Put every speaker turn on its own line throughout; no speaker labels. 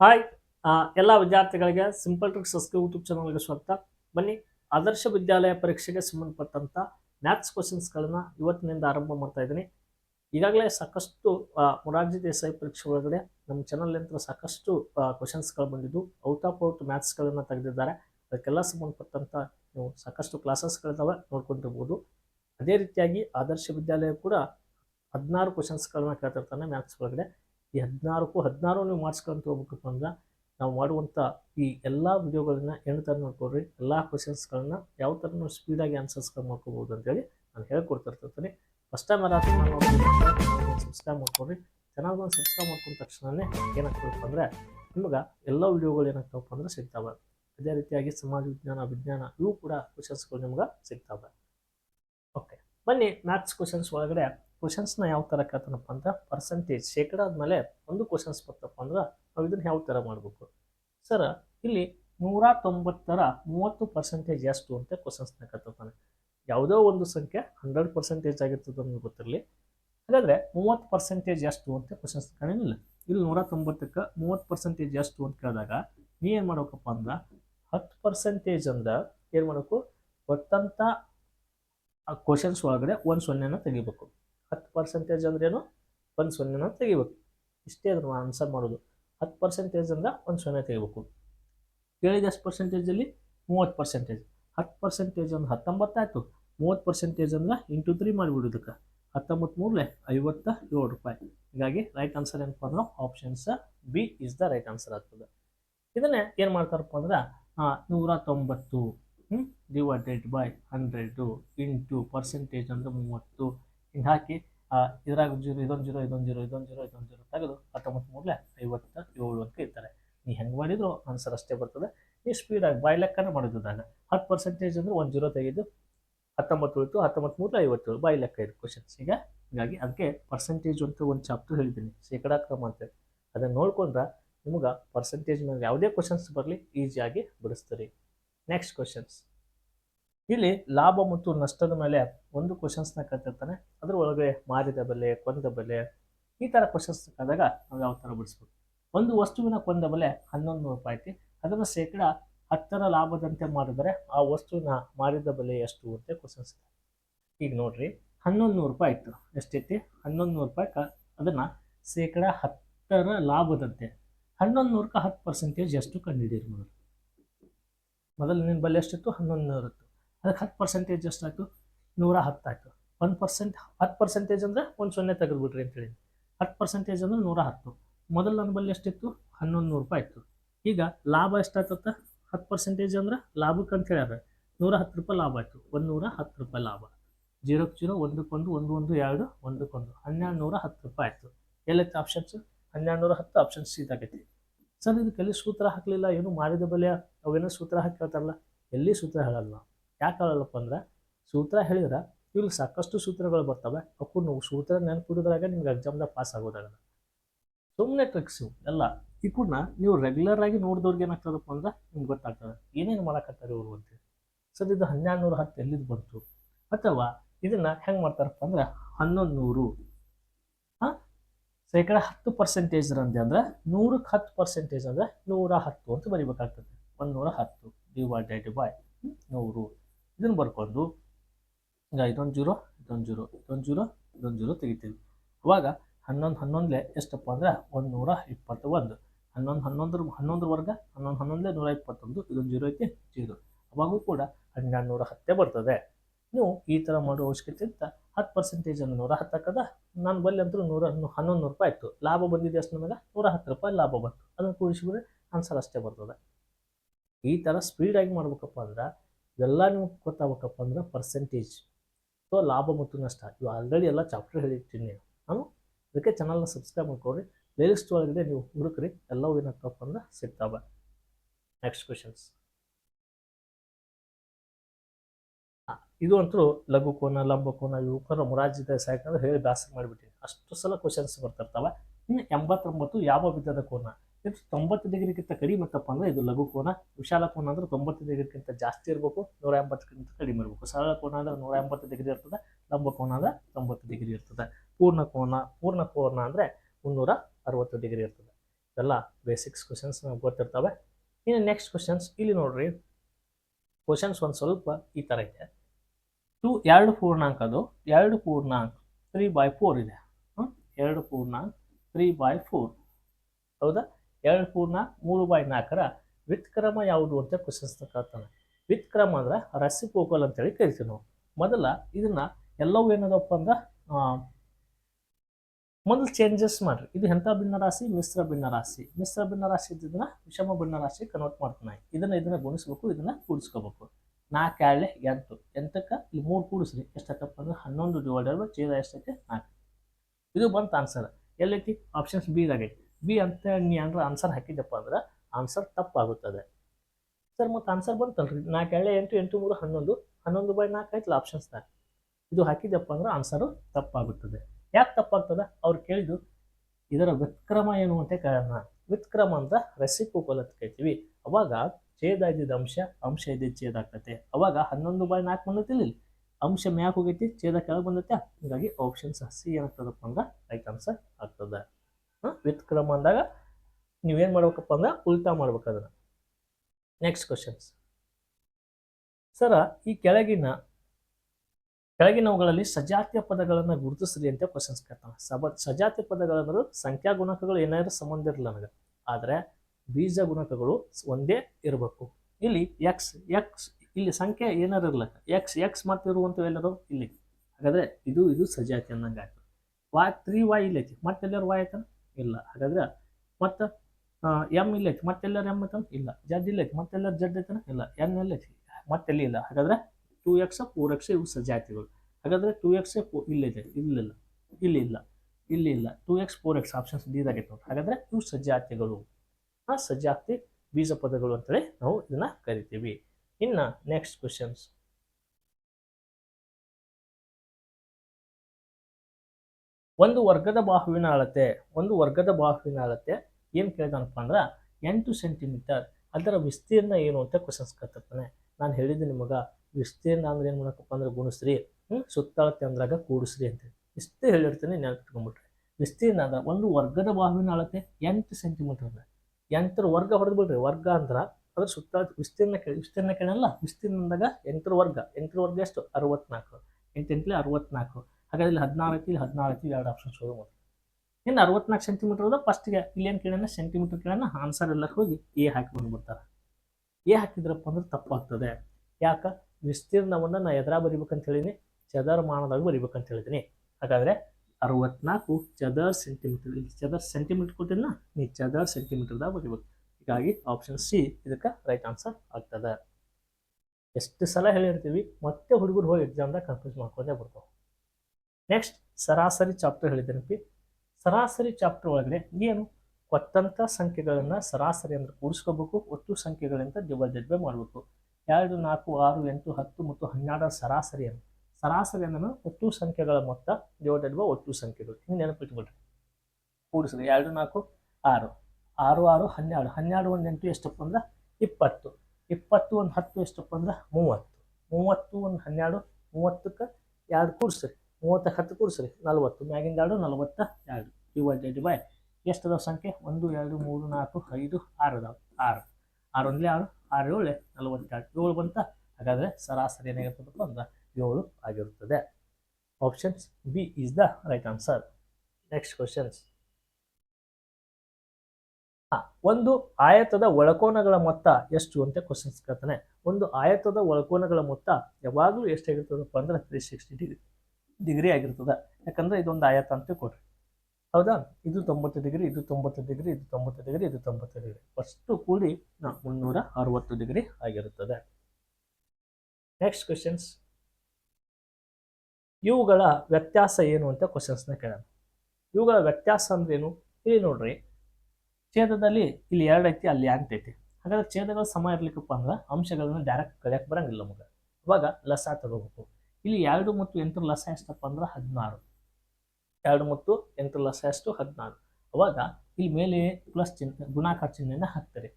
Hi ಎಲ್ಲ ವಿದ್ಯಾರ್ಥಿಗಳಿಗೆ simple tricks ಸಸ್ಕ್ರಿ YouTube ಚಾನಲ್ಗೆ ಸ್ವಾಗತ. ಬನ್ನಿ, ಆದರ್ಶ ವಿದ್ಯಾಲಯ ಪರೀಕ್ಷೆಗೆ ಸಂಬಂಧಪಟ್ಟಂಥ ಮ್ಯಾಥ್ಸ್ ಕ್ವಶನ್ಸ್ಗಳನ್ನ ಇವತ್ತಿನಿಂದ ಆರಂಭ ಮಾಡ್ತಾ ಇದ್ದೀನಿ. ಈಗಾಗಲೇ ಸಾಕಷ್ಟು ಮುರಾರ್ಜಿ ದೇಸಾಯಿ ಪರೀಕ್ಷೆ ಒಳಗಡೆ ನಮ್ಮ ಚಾನಲ್ನಿಂದ ಸಾಕಷ್ಟು ಕ್ವಶನ್ಸ್ಗಳು ಬಂದಿದ್ದು. ಔಟ್ ಆಫ್ ಔಟ್ ಮ್ಯಾಥ್ಸ್ಗಳನ್ನು ತೆಗೆದಿದ್ದಾರೆ. ಅದಕ್ಕೆಲ್ಲ ಸಂಬಂಧಪಟ್ಟಂಥ ನೀವು ಸಾಕಷ್ಟು ಕ್ಲಾಸಸ್ಗಳಿದ್ದಾವೆ ನೋಡ್ಕೊಂಡಿರ್ಬೋದು. ಅದೇ ರೀತಿಯಾಗಿ ಆದರ್ಶ ವಿದ್ಯಾಲಯ ಕೂಡ ಹದಿನಾರು ಕ್ವಶನ್ಸ್ಗಳನ್ನ ಕೇಳ್ತಿರ್ತಾನೆ ಮ್ಯಾಥ್ಸ್ ಒಳಗಡೆ. ಈ ಹದಿನಾರಕ್ಕೂ ಹದಿನಾರು ನೀವು ಮಾಡಿಸ್ಕೊಂತ ಹೋಗ್ಬೇಕಪ್ಪ ಅಂದ್ರೆ ನಾವು ಮಾಡುವಂಥ ಈ ಎಲ್ಲ ವಿಡಿಯೋಗಳನ್ನ ಏನು ಥರ ನೋಡ್ಕೊಡ್ರಿ ಎಲ್ಲ ಕ್ವಶನ್ಸ್ಗಳನ್ನ ಯಾವ ಥರ ನಾವು ಸ್ಪೀಡಾಗಿ ಆನ್ಸರ್ಸ್ಗಳು ಮಾಡ್ಕೋಬೋದು ಅಂತೇಳಿ ನಾನು ಹೇಳ್ಕೊಡ್ತಿರ್ತೀನಿ ಫಸ್ಟ್ ಟೈಮ್ ಯಾರಾದ್ರೂ ನಾನು ಸಬ್ಸ್ಕ್ರೈಬ್ ಮಾಡ್ಕೊಡ್ರಿ ಚಾನಲ್ಗೆ ಒಂದು ಸಬ್ಸ್ಕ್ರೈಬ್ ಮಾಡ್ಕೊಂಡ ತಕ್ಷಣವೇ ಏನಾಗ್ತದಪ್ಪ ಅಂದರೆ ನಿಮ್ಗೆ ಎಲ್ಲ ವಿಡಿಯೋಗಳು ಏನಾಗ್ತವಪ್ಪ ಅಂದ್ರೆ ಸಿಗ್ತಾವೆ. ಅದೇ ರೀತಿಯಾಗಿ ಸಮಾಜ ವಿಜ್ಞಾನ ವಿಜ್ಞಾನ ಇವು ಕೂಡ ಕ್ವಶನ್ಸ್ಗಳು ನಿಮ್ಗೆ ಸಿಗ್ತಾವೆ. ಓಕೆ ಬನ್ನಿ ಮ್ಯಾಥ್ಸ್ ಕ್ವಶನ್ಸ್ ಒಳಗಡೆ ಕ್ವಶನ್ಸ್ನ ಯಾವ ಥರ ಕೇಳ್ತಾನಪ್ಪ ಅಂದ್ರೆ ಪರ್ಸೆಂಟೇಜ್ ಶೇಕಡ ಆದಮೇಲೆ ಒಂದು ಕ್ವಶನ್ಸ್ ಬರ್ತಪ್ಪ ಅಂದ್ರೆ ನಾವು ಇದನ್ನು ಯಾವ ಥರ ಮಾಡಬೇಕು? ಸರ್ ಇಲ್ಲಿ ನೂರ ತೊಂಬತ್ತರ ಮೂವತ್ತು ಪರ್ಸೆಂಟೇಜ್ ಎಷ್ಟು ಅಂತ ಕ್ವಶನ್ಸ್ನ ಕೇಳ್ತಾನೆ ಯಾವುದೋ ಒಂದು ಸಂಖ್ಯೆ ಹಂಡ್ರೆಡ್ ಪರ್ಸೆಂಟೇಜ್ ಆಗಿರ್ತದೆ ನಮ್ಗೆ ಗೊತ್ತಿರಲಿ. ಹಾಗಾದರೆ ಮೂವತ್ತು ಪರ್ಸೆಂಟೇಜ್ ಎಷ್ಟು ಅಂತ ಕ್ವಶನ್ಸ್ ಕಾಣಿಲ್ಲ ಇಲ್ಲಿ ನೂರ ತೊಂಬತ್ತಕ್ಕೆ ಮೂವತ್ತು ಪರ್ಸೆಂಟೇಜ್ ಎಷ್ಟು ಅಂತ ಕೇಳಿದಾಗ ನೀ ಏನು ಮಾಡ್ಬೇಕಪ್ಪ ಅಂದ್ರೆ ಹತ್ತು ಪರ್ಸೆಂಟೇಜ್ ಅಂದ್ರೆ ಏನು ಮಾಡಬೇಕು? ಒಟ್ಟಂತ ಆ ಕ್ವಶನ್ಸ್ ಒಳಗಡೆ ಒಂದು ಸೊನ್ನೆನ ತೆಗಿಬೇಕು. ಹತ್ತು ಪರ್ಸೆಂಟೇಜ್ ಅಂದ್ರೇನು ಒಂದು ಸೊನ್ನೆನ ತೆಗಿಬೇಕು. ಇಷ್ಟೇ ಅದನ್ನು ಆನ್ಸರ್ ಮಾಡೋದು. ಹತ್ತು ಪರ್ಸೆಂಟೇಜ್ ಅಂದ್ರೆ ಒಂದು ಸೊನ್ನೆ ತೆಗಿಬೇಕು. ಕೇಳಿದ ಎಷ್ಟು ಪರ್ಸೆಂಟೇಜಲ್ಲಿ ಮೂವತ್ತು ಪರ್ಸೆಂಟೇಜ್ ಹತ್ತು ಪರ್ಸೆಂಟೇಜ್ ಅಂದ್ರೆ ಹತ್ತೊಂಬತ್ತಾಯಿತು ಮೂವತ್ತು ಪರ್ಸೆಂಟೇಜ್ ಅಂದ್ರೆ ಇಂಟು ತ್ರೀ ಮಾಡಿಬಿಡೋದಕ್ಕೆ ಹತ್ತೊಂಬತ್ತು ಮೂರಲೆ ಐವತ್ತ ಏಳು ರೂಪಾಯಿ. ಹೀಗಾಗಿ ರೈಟ್ ಆನ್ಸರ್ ಏನಪ್ಪ ಅಂದ್ರೆ options B is the right answer ಆಗ್ತದೆ. ಇದನ್ನೇ ಏನು ಮಾಡ್ತಾರಪ್ಪ ಅಂದ್ರೆ ನೂರ ತೊಂಬತ್ತು divided by hundred into percentage ಅಂದ್ರೆ ಮೂವತ್ತು. ಹಿಂಗೆ ಹಾಕಿ ಇದ್ರಾಗ ಜೀರೋ, ಇದೊಂದು ಜೀರೋ ಇದೊಂದು ಜೀರೋ ಇದೊಂದು ಜೀರೋ ಇದೊಂದು ಜೀರೋ ತೆಗೆದು ಹತ್ತೊಂಬತ್ತು ಮೂರಲೆ ಐವತ್ತ ಏಳು ಅಂತ ಇರ್ತಾರೆ ನೀವು ಹೆಂಗೆ ಮಾಡಿದ್ರು ಆನ್ಸರ್ ಅಷ್ಟೇ ಬರ್ತದೆ. ನೀವು ಸ್ಪೀಡಾಗಿ ಬಾಯ್ ಲೆಕ್ಕನೇ ಮಾಡಿದಾಗ ಹತ್ತು ಪರ್ಸೆಂಟೇಜ್ ಅಂದ್ರೆ ಒಂದು ಜೀರೋ ತೆಗೆದು ಹತ್ತೊಂಬತ್ತು ಉಳಿತು, ಹತ್ತೊಂಬತ್ತು ಮೂರಲೆ ಐವತ್ತೇಳು ಬಾಯ್ ಲೆಕ್ಕ ಇದು ಕ್ವಶನ್ಸ್ ಈಗ ಹೀಗಾಗಿ ಅದಕ್ಕೆ ಪರ್ಸೆಂಟೇಜ್ ಅಂತ ಒಂದು ಚಾಪ್ಟರ್ ಹೇಳಿದ್ದೀನಿ. ಶೇಕಡಾ ಕ್ರಮ ಅಂತೇಳಿ ಅದನ್ನು ನೋಡ್ಕೊಂಡ್ರೆ ನಿಮ್ಗೆ ಪರ್ಸೆಂಟೇಜ್ ಮೇಲೆ ಯಾವುದೇ ಕ್ವಶನ್ಸ್ ಬರಲಿ ಈಸಿಯಾಗಿ ಬಿಡಿಸ್ತೀರಿ. ನೆಕ್ಸ್ಟ್ ಕ್ವಶನ್ಸ್ ಇಲ್ಲಿ ಲಾಭ ಮತ್ತು ನಷ್ಟದ ಮೇಲೆ ಒಂದು ಕ್ವಶನ್ಸ್ನ ಕತ್ತಿರ್ತಾನೆ ಅದ್ರ ಒಳಗೆ ಮಾರಿದ ಬೆಲೆ, ಕೊಂದ ಬೆಲೆ, ಈ ಥರ ಕ್ವಶನ್ಸ್ ಆದಾಗ ನಾವು ಯಾವ ಥರ ಬಿಡಿಸ್ಬೋದು ಒಂದು ವಸ್ತುವಿನ ಕೊಂದ ಬೆಲೆ ಹನ್ನೊಂದು ರೂಪಾಯಿ ಐತಿ. ಅದನ್ನು ಶೇಕಡ ಹತ್ತರ ಲಾಭದಂತೆ ಮಾಡಿದರೆ ಆ ವಸ್ತುವಿನ ಮಾರಿದ ಬೆಲೆ ಎಷ್ಟು ಅಂತ ಕ್ವಶನ್ಸ್ ಈಗ ನೋಡ್ರಿ, ಹನ್ನೊಂದು ನೂರು ರೂಪಾಯಿ ಇತ್ತು. ಎಷ್ಟೈತಿ? ಹನ್ನೊಂದು ನೂರು ರೂಪಾಯಿ ಕ, ಅದನ್ನು ಶೇಕಡ ಹತ್ತರ ಲಾಭದಂತೆ. ಹನ್ನೊಂದು ನೂರಕ್ಕೆ ಹತ್ತು ಪರ್ಸೆಂಟೇಜ್ ಎಷ್ಟು ಕಂಡುಹಿಡಿಯಿರಿ ಮೊದಲು? ಮೊದಲು ನಿನ್ನ ಬೆಲೆ ಎಷ್ಟಿತ್ತು? ಹನ್ನೊಂದು ನೂರು ಅದಕ್ಕೆ ಹತ್ತು ಪರ್ಸೆಂಟೇಜ್ ಎಷ್ಟಾಯ್ತು ನೂರ ಹತ್ತಾಯಿತು ಒಂದು ಪರ್ಸೆಂಟ್ ಹತ್ತು ಪರ್ಸೆಂಟೇಜ್ ಅಂದರೆ ಒಂದು ಸೊನ್ನೆ ತೆಗೆದುಬಿಟ್ರಿ ಅಂತೇಳಿ ಹತ್ತು ಪರ್ಸೆಂಟೇಜ್ ಅಂದರೆ ನೂರ ಹತ್ತು. ಮೊದಲು ನನ್ನ ಬಲ್ಲಿ ಎಷ್ಟಿತ್ತು? ಹನ್ನೊಂದು ನೂರು ರೂಪಾಯಿ ಇತ್ತು. ಈಗ ಲಾಭ ಎಷ್ಟಾಗ್ತತ್ತ ಹತ್ತು ಪರ್ಸೆಂಟೇಜ್ ಅಂದ್ರೆ ಲಾಭಕ್ಕೆ ಅಂತ ಹೇಳ್ಯಾರ. ನೂರ ಹತ್ತು ರೂಪಾಯಿ ಲಾಭ ಆಯಿತು. ಒಂದು ನೂರ ಹತ್ತು ರೂಪಾಯಿ ಲಾಭ. ಜೀರೋಕ್ಕೆ ಜೀರೋ ಒಂದಕ್ಕೊಂದು ಒಂದು ಒಂದು ಎರಡು ಒಂದಕ್ಕೊಂದು ಹನ್ನೆರಡು ನೂರ ಹತ್ತು ರೂಪಾಯಿ ಆಯಿತು. ಎಲ್ಲೈತೆ ಆಪ್ಷನ್ಸ್ ಹನ್ನೆರಡು ನೂರ ಹತ್ತು ಆಪ್ಷನ್ಸ್ ಇದಾಗೈತಿ ಸರ್ ಇದಕ್ಕೆಲ್ಲಿ ಸೂತ್ರ ಹಾಕಲಿಲ್ಲ? ಏನು ಮಾಡಿದ ಬೆಲೆ ಅವೇನೋ ಸೂತ್ರ ಹಾಕಿ ಹೇಳ್ತಾರಲ್ಲ ಎಲ್ಲಿ ಸೂತ್ರ ಹೇಳಲ್ಲ ಯಾಕೆ ಹೇಳಲ್ಲಪ್ಪ ಅಂದ್ರೆ ಸೂತ್ರ ಹೇಳಿದ್ರೆ ಇಲ್ಲಿ ಸಾಕಷ್ಟು ಸೂತ್ರಗಳು ಬರ್ತವೆ. ಅವಕ್ಕೂ ನೀವು ಸೂತ್ರ ನೆನ್ಪಿಡಿದ್ರಾಗ ನಿಮ್ಗೆ ಎಕ್ಸಾಮ್ದಾಗ ಪಾಸ್ ಆಗೋದಾಗಲ್ಲ. ಸುಮ್ಮನೆ ಟ್ರಿಕ್ಸ್ ಎಲ್ಲ. ಕೂಡ ನೀವು ರೆಗ್ಯುಲರ್ ಆಗಿ ನೋಡಿದವ್ರಿಗೆ ಏನಾಗ್ತದಪ್ಪ ಅಂದ್ರೆ ನಿಮ್ಗೆ ಗೊತ್ತಾಗ್ತದೆ. ಏನೇನು ಮಾಡಕತ್ತಾರೆ ಇವರು ಅಂತೇಳಿ ಸರ್ ಇದು ಹನ್ನೆರಡು ನೂರ ಹತ್ತು ಎಲ್ಲಿದ್ದು ಬಂತು? ಅಥವಾ ಇದನ್ನ ಹೆಂಗೆ ಮಾಡ್ತಾರಪ್ಪ ಅಂದ್ರೆ ಹನ್ನೊಂದು ನೂರು ಹಾಂ? ಶೇಕಡ ಹತ್ತು ಪರ್ಸೆಂಟೇಜ್ ಅಂದೆ ಅಂದ್ರೆ ನೂರಕ್ಕೆ ಹತ್ತು ಪರ್ಸೆಂಟೇಜ್ ಅಂದ್ರೆ ನೂರ ಹತ್ತು ಅಂತ ಬರಿಬೇಕಾಗ್ತದೆ. ಒಂದು ನೂರ ಹತ್ತು ಡಿವೈಡೆಡ್ ಬೈ ನೂರು. ಇದನ್ನು ಬರ್ಕೊಂಡು ಈಗ ಇದೊಂದು ಜೀರೋ ಇದೊಂದು ಜೀರೋ ಇದೊಂದು ಜೀರೋ ಇದೊಂದು ಜೀರೋ ತೆಗಿತೀವಿ. ಅವಾಗ ಹನ್ನೊಂದು ಹನ್ನೊಂದಲೆ ಎಷ್ಟಪ್ಪ ಅಂದ್ರೆ ಒಂದು ನೂರ ಇಪ್ಪತ್ತು ಒಂದು ಹನ್ನೊಂದು ಹನ್ನೊಂದರ ಹನ್ನೊಂದರ ವರ್ಗ, ಹನ್ನೊಂದು ಹನ್ನೊಂದಲೆ ನೂರ ಇಪ್ಪತ್ತೊಂದು, ಇದೊಂದು ಜೀರೋ ಐತಿ, ಜೀರೋ. ಅವಾಗೂ ಕೂಡ ಹನ್ನೆರಡು ನೂರ ಹತ್ತೇ ಬರ್ತದೆ. ನೀವು ಈ ಥರ ಮಾಡೋ ಅವಶ್ಯಕತೆ ಇತ್ತ? ಹತ್ತು ಪರ್ಸೆಂಟೇಜ್ ಅನ್ನು ನೂರ ಹತ್ತು ಹಾಕದ? ನಾನು ಬಲ್ಲಿ ಅಂತೂ ನೂರ, ಹನ್ನೊಂದು ನೂರು ರೂಪಾಯಿ ಇತ್ತು ಲಾಭ ಬಂದಿದೆ ಅಷ್ಟು ಮೇಲೆ ನೂರ ಹತ್ತು ರೂಪಾಯಿ ಲಾಭ ಬಂತು. ಅದನ್ನು ಕೂಡಿಸಿಬಿಟ್ರೆ ಆನ್ಸರ್ ಅಷ್ಟೇ ಬರ್ತದೆ. ಈ ಥರ ಸ್ಪೀಡಾಗಿ ಮಾಡ್ಬೇಕಪ್ಪ ಅಂದ್ರೆ ಇವೆಲ್ಲ ನಿಮ್ಗೆ ಗೊತ್ತಾಗಬೇಕಪ್ಪ ಅಂದ್ರೆ ಪರ್ಸೆಂಟೇಜ್ ಸೊ ಲಾಭ ಮತ್ತು ನಷ್ಟ. ಇವು ಆಲ್ರೆಡಿ ಎಲ್ಲ ಚಾಪ್ಟರ್ ಹೇಳಿರ್ತೀನಿ ನಾನು ಅದಕ್ಕೆ ಚಾನಲ್ನ ಸಬ್ಸ್ಕ್ರೈಬ್ ಮಾಡ್ಕೊಡ್ರಿ ಪ್ಲೇಲಿಸ್ಟ್ ಒಳಗಡೆ ನೀವು ಹುಡುಕ್ರಿ. ಎಲ್ಲವೂ ಏನಾಗ್ತಪ್ಪ ಅಂದ್ರೆ ಸಿಗ್ತಾವೆ. ನೆಕ್ಸ್ಟ್ ಕ್ವೆಶನ್ಸ್ ಇದು ಅಂತೂ ಲಘು ಕೋನ, ಲಂಬ ಕೋನ, ಇವು ಕೋನ ಮುರಾರ್ಜಿ ದೇಸಾಯಿ ಅಂತ ಹೇಳಿ ಬ್ಯಾಸರ ಮಾಡಿಬಿಟ್ಟಿನಿ. ಅಷ್ಟು ಸಲ ಕ್ವಶನ್ಸ್ ಬರ್ತಿರ್ತಾವೆ. ಇನ್ನು ಎಂಬತ್ತೊಂಬತ್ತು ಯಾವ ವಿಧದ ಕೋನ? ಇದು ತೊಂಬತ್ತು ಡಿಗ್ರಿಗಿಂತ ಕಡಿಮೆ ಇತ್ತಪ್ಪ ಅಂದ್ರೆ ಇದು ಲಘು ಕೋನ. ವಿಶಾಲ ಕೋನ ಅಂದ್ರೆ ತೊಂಬತ್ತು ಡಿಗ್ರಿಗಿಂತ ಜಾಸ್ತಿ ಇರಬೇಕು ನೂರ ಎಂಬತ್ತಕ್ಕಿಂತ ಕಡಿಮೆ ಇರಬೇಕು. ಸರಳ ಕೋನ ಅಂದ್ರೆ ನೂರ ಎಂಬತ್ತು ಡಿಗ್ರಿ ಇರ್ತದೆ, ಲಂಬ ಕೋನ ಅಂದ್ರೆ ತೊಂಬತ್ತು ಡಿಗ್ರಿ ಇರ್ತದೆ. ಪೂರ್ಣ ಕೋನ ಪೂರ್ಣ ಕೋನ ಅಂದ್ರೆ ಮುನ್ನೂರ ಅರವತ್ತು ಡಿಗ್ರಿ ಇರ್ತದೆ. ಇವೆಲ್ಲ ಬೇಸಿಕ್ಸ್ ಕ್ವಶನ್ಸ್ ನಮ್ಗೆ ಗೊತ್ತಿರ್ತವೆ. ಇನ್ನು ನೆಕ್ಸ್ಟ್ ಕ್ವಶನ್ಸ್ ಇಲ್ಲಿ ನೋಡ್ರಿ. ಕ್ವಶನ್ಸ್ ಒಂದು ಸ್ವಲ್ಪ ಈ ಥರ ಇದೆ. ಟು, ಎರಡು ಪೂರ್ಣಾಂಕ ಅದು. ಎರಡು ಪೂರ್ಣಾಂಕ ತ್ರೀ ಬೈ ಫೋರ್ ಇದೆ? ಎರಡು ಪೂರ್ಣಾಂಕ ತ್ರೀ ಬೈ ಫೋರ್ ಹೌದಾ? ಎರಡು ಪೂರ್ಣ ಮೂರು ಬೈ ನಾಲ್ಕರ ವ್ಯುತ್ಕ್ರಮ ಯಾವುದು ಅಂತ ಕ್ವಶನ್ಸ್ ಕೇಳ್ತಾನೆ ವ್ಯುತ್ಕ್ರಮ ಅಂದ್ರೆ ರಸಿಪೋಕಲ್ ಅಂತೇಳಿ ಕರಿತೀವಿ ನಾವು. ಮೊದಲ ಇದನ್ನ ಎಲ್ಲವೂ ಏನದಪ್ಪ ಅಂದ್ರೆ ಮೊದಲು ಚೇಂಜಸ್ ಮಾಡ್ರಿ. ಇದು ಎಂಥ ಭಿನ್ನರಾಶಿ ಮಿಶ್ರ ಭಿನ್ನರಾಶಿ ಮಿಶ್ರ ಭಿನ್ನರಾಶಿ ಇದನ್ನ ವಿಷಮ ಭಿನ್ನರಾಶಿ ಕನ್ವರ್ಟ್ ಮಾಡ್ತಾನೆ ಇದನ್ನ ಇದನ್ನ ಗುಣಿಸ್ಬೇಕು, ಇದನ್ನ ಕೂಡಿಸ್ಕೋಬೇಕು. ನಾಲ್ಕು, ಎರಡು, ಎಂಟು. ಎಂಟಕ್ಕೆ ಇಲ್ಲಿ ಮೂರು ಕೂಡಿಸ್ರಿ. ಎಷ್ಟಕ್ಕಪ್ಪ ಅಂದ್ರೆ ಹನ್ನೊಂದು ಡಿವೈಡೆಡ್ ಬೈ ಚೇದ ಎಷ್ಟಕ್ಕೆ ನಾಲ್ಕು. ಇದು ಬಂತು ಆನ್ಸರ್ ಎಲ್ಲೈತಿ? ಆಪ್ಷನ್ಸ್ ಬಿ ಆಗೈತಿ ಬಿ ಅಂತ ನೀ ಅಂದ್ರೆ ಆನ್ಸರ್ ಹಾಕಿದ್ದಪ್ಪ ಅಂದ್ರೆ ಆನ್ಸರ್ ತಪ್ಪಾಗುತ್ತದೆ. ಸರ್, ಮತ್ತು ಆನ್ಸರ್ ಬಂತಲ್ರಿ? ನಾಲ್ಕು ಎಳೆ ಎಂಟು ಎಂಟು ಮೂರು, ಹನ್ನೊಂದು. ಹನ್ನೊಂದು ಬೈ ನಾಲ್ಕು ಆಯ್ತಲ್ಲ ಆಪ್ಷನ್ಸ್ದಾಗ ಇದು ಹಾಕಿದ್ದಪ್ಪ ಅಂದ್ರೆ ಆನ್ಸರು ತಪ್ಪಾಗುತ್ತದೆ. ಯಾಕೆ ತಪ್ಪಾಗ್ತದೆ? ಅವ್ರು ಕೇಳಿದ್ದು ಇದರ ವ್ಯತ್ಕ್ರಮ ಏನು ಅಂತ ಕಾರಣ. ವ್ಯತ್ಕ್ರಮ ಅಂದ್ರೆ ರಸಿಕ್ ಅಂತ ಕೇಳ್ತೀವಿ. ಅವಾಗ ಛೇದ ಇದ್ದಿದ್ದ ಅಂಶ ಅಂಶ ಇದ್ದಿದ್ದು ಛೇದ ಆಗ್ತೈತೆ. ಅವಾಗ ಹನ್ನೊಂದು ಬೈ ನಾಲ್ಕು ಬಂದೈತಿಲ್ಲ ಇಲ್ಲಿ. ಅಂಶ ಮ್ಯಾಕ್ ಹೋಗೈತಿ, ಛೇದ ಕೆಳಗೆ ಬಂದೈತೆ. ಹೀಗಾಗಿ ಆಪ್ಷನ್ಸ್ ಸಿ ಏನಾಗ್ತದಪ್ಪ ಅಂದ್ರೆ ರೈಟ್ ಆನ್ಸರ್ ಆಗ್ತದೆ. ಹಾಂ ಕ್ರಮ ಅಂದಾಗ ನೀವೇನು ಮಾಡ್ಬೇಕಪ್ಪ ಅಂದ್ರೆ ಉಲ್ಟಾ ಮಾಡ್ಬೇಕು ನೆಕ್ಸ್ಟ್ ಕ್ವಶನ್ಸ್ ಸರ, ಈ ಕೆಳಗಿನ, ಕೆಳಗಿನವುಗಳಲ್ಲಿ ಸಜಾತಿಯ ಪದಗಳನ್ನು ಗುರುತಿಸ್ರಿ ಅಂತ ಕ್ವಶನ್ಸ್ ಕೇಳ್ತಾನೆ. ಸಬ, ಸಜಾತಿಯ ಪದಗಳಂದ್ರೆ ಸಂಖ್ಯಾ ಗುಣಕಗಳು ಏನಾದರೂ ಸಂಬಂಧ ಇರಲಿಲ್ಲ ನನಗೆ. ಆದರೆ ಬೀಜ ಗುಣಕಗಳು ಒಂದೇ ಇರಬೇಕು. ಇಲ್ಲಿ ಎಕ್ಸ್ ಎಕ್ಸ್ ಇಲ್ಲಿ ಸಂಖ್ಯೆ ಏನಾರು ಇರಲ್ಲ ಎಕ್ಸ್ ಎಕ್ಸ್ ಮತ್ತೆ ಇರುವಂಥವು ಎಲ್ಲರೂ? ಇಲ್ಲಿ. ಹಾಗಾದ್ರೆ ಇದು ಇದು ಸಜಾತಿ ಅನ್ನಂಗೆ ಆಯ್ತು ವಾಯ್ ತ್ರೀ ವಾಯ್ ಇಲ್ಲೈತಿ. ಮತ್ತೆಲ್ಲರೂ ವಾಯ್ ಆಯ್ತಾನ ಇಲ್ಲ. ಹಾಗಾದ್ರೆ ಮತ್ತು ಎಂ ಇಲ್ಲೈತಿ ಮತ್ತೆಲ್ಲರ ಎಂ ಐತನ ಇಲ್ಲ. ಜಡ್ ಮತ್ತೆ ಎಲ್ಲಾರು ಜಡ್ ಐತನ? ಇಲ್ಲ. ಎನ್ ಎಲ್ಲೈತಿ ಮತ್ತೆಲ್ಲಿ ಇಲ್ಲ? ಹಾಗಾದ್ರೆ ಟೂ ಎಕ್ಸ್ ಫೋರ್ ಎಕ್ಸ್ ಇವು ಸಜಾತಿಗಳು ಹಾಗಾದ್ರೆ ಟೂ ಎಕ್ಸ್ ಇಲ್ಲಿದೆ ಇಲ್ಲಿಲ್ಲ ಇಲ್ಲಿ ಇಲ್ಲ. ಇಲ್ಲಿ ಇಲ್ಲ. Two X four X options ಇದಾಗೈತೆ ನೋಡಿ ಹಾಗಾದ್ರೆ ಇವು ಸಜಾತಿಗಳು ಆ ಸಜಾತಿ ಬೀಜ ಪದಗಳು ಅಂತೇಳಿ ನಾವು ಇದನ್ನ ಕರಿತೀವಿ. ಇನ್ನು ನೆಕ್ಸ್ಟ್ ಕ್ವಶನ್ಸ್ ಒಂದು ವರ್ಗದ ಬಾಹುವಿನ ಅಳತೆ, ಒಂದು ವರ್ಗದ ಬಾಹುವಿನ ಅಳತೆ ಏನು ಕೇಳಿದಾನಪ್ಪ ಅಂದ್ರೆ ಎಂಟು ಸೆಂಟಿಮೀಟರ್ ಅದರ ವಿಸ್ತೀರ್ಣ ಏನು ಅಂತ ಕ್ವಶನ್ಸ್ ಕೇಳ್ತಿರ್ತಾನೆ. ನಾನು ಹೇಳಿದ್ದೆ ನಿಮಗೆ ವಿಸ್ತೀರ್ಣ ಅಂದ್ರೆ ಏನು ಮಾಡಕ್ಕಪ್ಪ ಅಂದ್ರೆ ಗುಣಿಸ್ರಿ ಹ್ಞೂ ಸುತ್ತಳತೆ ಅಂದ್ರಾಗ ಕೂಡಿಸ್ರಿ ಅಂತ ಇಷ್ಟೇ ಹೇಳಿರ್ತೀನಿ ನೆನಪಿಟ್ಕೊಂಡ್ಬಿಟ್ರೆ ವಿಸ್ತೀರ್ಣ ಅಂದ್ರೆ ಒಂದು ವರ್ಗದ ಬಾಹುವಿನ ಅಳತೆ ಎಂಟು ಸೆಂಟಿಮೀಟರ್ ಅಂದ್ರೆ. ಎಂಟರ ವರ್ಗ ಹೊಡೆದು ಬಿಡ್ರಿ, ವರ್ಗ ಅಂದ್ರೆ ಅದ್ರ ಸುತ್ತ ವಿಸ್ತೀರ್ಣ ಕೇಳಿ, ವಿಸ್ತೀರ್ಣ ಕೇಳಲ್ಲ, ವಿಸ್ತೀರ್ಣ ಅಂದಾಗ ಎಂಟರ ವರ್ಗ. ಎಂಟರ ವರ್ಗ ಎಷ್ಟು? ಅರವತ್ನಾಲ್ಕು ಎಂಟು ಎಂಟ್ಲಿ ಅರವತ್ನಾಲ್ಕು ಹಾಗಾದ್ರೆ ಇಲ್ಲಿ ಹದಿನಾರು ಐತಿ ಇಲ್ಲಿ ಹದಿನಾರು ಐತಿ ಎರಡು ಆಪ್ಷನ್ ಶೋಧ ಮಾಡಿ ಇನ್ನು ಅರವತ್ನಾಲ್ಕು ಸೆಂಟಿಮೀಟರ್ ಅದ ಫಸ್ಟ್ಗೆ ಇಲ್ಲಿ ಏನು ಕೇಳೋಣ ಸೆಂಟಿಮೀಟರ್ ಕೇಳೋಣ ಆನ್ಸರ್ ಎಲ್ಲ ಹೋಗಿ ಎ ಹಾಕಿ ಬಂದ್ಬಿಡ್ತಾರೆ. ಎ ಹಾಕಿದ್ರಪ್ಪ ಅಂದ್ರೆ ತಪ್ಪಾಗ್ತದೆ. ಯಾಕ? ವಿಸ್ತೀರ್ಣವನ್ನು ನಾ ಎದುರ ಬರಿಬೇಕಂತ ಹೇಳಿನಿ ಚದರಮಾನದಾಗ ಬರಿಬೇಕಂತ ಹೇಳಿದ್ದೀನಿ ಹಾಗಾದ್ರೆ ಅರವತ್ನಾಲ್ಕು ಚದರ್ ಸೆಂಟಿಮೀಟರ್ ಇಲ್ಲಿ ಚದರ್ ಸೆಂಟಿಮೀಟರ್ ಕೊಟ್ಟಿಲ್ಲ ನೀ ಚದರ್ ಸೆಂಟಿಮೀಟರ್ದಾಗ ಬರಿಬೇಕು. ಹೀಗಾಗಿ ಆಪ್ಷನ್ ಸಿ ಇದಕ್ಕೆ ರೈಟ್ ಆನ್ಸರ್ ಆಗ್ತದೆ. ಎಷ್ಟು ಸಲ ಹೇಳಿರ್ತೀವಿ, ಮತ್ತೆ ಹುಡುಗರು ಹೋಗಿ ಎಕ್ಸಾಮ್ದಾಗ ಕನ್ಫ್ಯೂಸ್ ಮಾಡ್ಕೊಂಡೇ ಬರ್ತಾವೆ ನೆಕ್ಸ್ಟ್ ಸರಾಸರಿ ಚಾಪ್ಟರ್ ಹೇಳಿದ್ದೇನೆ ಸರಾಸರಿ ಚಾಪ್ಟರ್ ಒಳಗಡೆ ಏನು? ಕೊಟ್ಟಂಥ ಸಂಖ್ಯೆಗಳನ್ನು ಸರಾಸರಿ ಅಂದ್ರೆ ಕೂಡಿಸ್ಕೋಬೇಕು, ಒಟ್ಟು ಸಂಖ್ಯೆಗಳಿಂದ ಡಿವೈಡೆಡ್ ಬೈ ಮಾಡಬೇಕು. ಎರಡು, ನಾಲ್ಕು, ಆರು, ಎಂಟು, ಹತ್ತು ಮತ್ತು ಹನ್ನೆರಡರ ಸರಾಸರಿ ಅಂತ ಸರಾಸರಿ ಅಂದ್ರೆ ಒಟ್ಟು ಸಂಖ್ಯೆಗಳ ಮೊತ್ತ ಡಿವೈಡೆಡ್ ಬೈ ಒಟ್ಟು ಸಂಖ್ಯೆಗಳು. ಹಿಂಗೆ ನೆನಪಿಟ್ಬಿಡ್ರಿ ಕೂಡಿಸಿದ್ರೆ ಎರಡು, ನಾಲ್ಕು, ಆರು. ಆರು ಆರು, ಹನ್ನೆರಡು. ಹನ್ನೆರಡು, ಒಂದು, ಎಂಟು ಎಷ್ಟಪ್ಪ ಅಂದ್ರೆ? ಇಪ್ಪತ್ತು. ಇಪ್ಪತ್ತು, ಒಂದು, ಹತ್ತು ಎಷ್ಟಪ್ಪ ಅಂದ್ರೆ? ಮೂವತ್ತು. ಮೂವತ್ತು, ಒಂದು, ಹನ್ನೆರಡು. ಮೂವತ್ತಕ್ಕೆ ಎರಡು ಕೂಡಿಸ್ರಿ. ಮೂವತ್ತಕ್ಕೆ ಹತ್ತು ಕೂಡಿಸ್ರಿ ನಲ್ವತ್ತು, ಮ್ಯಾಗಿಂದ ಎರಡು, ನಲ್ವತ್ತ ಎರಡು. ಡಿವೈಡೆಡ್ ಬೈ ಎಷ್ಟು ಅದಾವ ಸಂಖ್ಯೆ? ಒಂದು, ಎರಡು, ಮೂರು, ನಾಲ್ಕು, ಐದು, ಆರು ಅದಾವ. ಆರು. ಆರು ಒಂದ್ಲೆ ಆರು ಆರು ಏಳು, ನಲವತ್ತೆರಡು. ಏಳು ಬಂತ? ಹಾಗಾದರೆ ಸರಾಸರಿ ಏನಾಗಿರ್ತದಪ್ಪ ಅಂದ್ರೆ ಏಳು ಆಗಿರುತ್ತದೆ options B is the right answer next questions ಒಂದು ಆಯತದ ಒಳಕೋನಗಳ ಮೊತ್ತ ಎಷ್ಟು ಅಂತ ಕ್ವಶನ್ಸ್ ಕೇಳ್ತಾನೆ. ಒಂದು ಆಯತದ ಒಳಕೋನಗಳ ಮೊತ್ತ ಯಾವಾಗಲೂ ಎಷ್ಟಾಗಿರ್ತದಪ್ಪ ಅಂದ್ರೆ ತ್ರೀ ಸಿಕ್ಸ್ಟಿ ಡಿಗ್ರಿ ಡಿಗ್ರಿ ಆಗಿರ್ತದೆ. ಯಾಕಂದ್ರೆ ಇದೊಂದು ಆಯತ ಅಂತ ಕೊಡ್ರಿ. ಹೌದಾ? ಇದು ತೊಂಬತ್ತು ಡಿಗ್ರಿ, ಇದು ತೊಂಬತ್ತು ಡಿಗ್ರಿ, ಇದು ತೊಂಬತ್ತು ಡಿಗ್ರಿ, ಇದು ತೊಂಬತ್ತು ಡಿಗ್ರಿ. ಫಸ್ಟು ಕೂಡಿ ಮುನ್ನೂರ ಅರವತ್ತು ಡಿಗ್ರಿ ಆಗಿರುತ್ತದೆ ನೆಕ್ಸ್ಟ್ ಕ್ವಶನ್ಸ್ ಇವುಗಳ ವ್ಯತ್ಯಾಸ ಏನು ಅಂತ ಕ್ವಶನ್ಸ್ನ ಕೇಳೋಣ. ಇವುಗಳ ವ್ಯತ್ಯಾಸ ಅಂದ್ರೆ ಏನು? ಇಲ್ಲಿ ನೋಡ್ರಿ. ಛೇದದಲ್ಲಿ ಇಲ್ಲಿ ಎರಡು ಐತಿ, ಅಲ್ಲಿ ಎಂಟು ಐತಿ. ಹಾಗಾದ್ರೆ ಛೇದಗಳು ಸಮ ಇರ್ಲಿಕ್ಕಪ್ಪ ಅಂದ್ರೆ ಅಂಶಗಳನ್ನ ಡೈರೆಕ್ಟ್ ಕಲಿಯಕ್ಕೆ ಬರಂಗಿಲ್ಲ ನಮಗೆ. ಅವಾಗ ಲಸ ತಗೋಬೇಕು. ಇಲ್ಲಿ ಎರಡು ಮತ್ತು ಎಂಟರ ಲಸ ಎಷ್ಟಪ್ಪ ಅಂದ್ರೆ ಹದಿನಾರು. ಎರಡು ಮತ್ತು ಎಂಟರ ಲಸ ಎಷ್ಟು? ಹದಿನಾರು. ಅವಾಗ ಇಲ್ಲಿ ಮೇಲೆ ಪ್ಲಸ್ ಚಿಹ್ನೆ ಗುಣಾಕಾರ ಚಿಹ್ನೆಯನ್ನು ಹಾಕ್ತಾರೆ.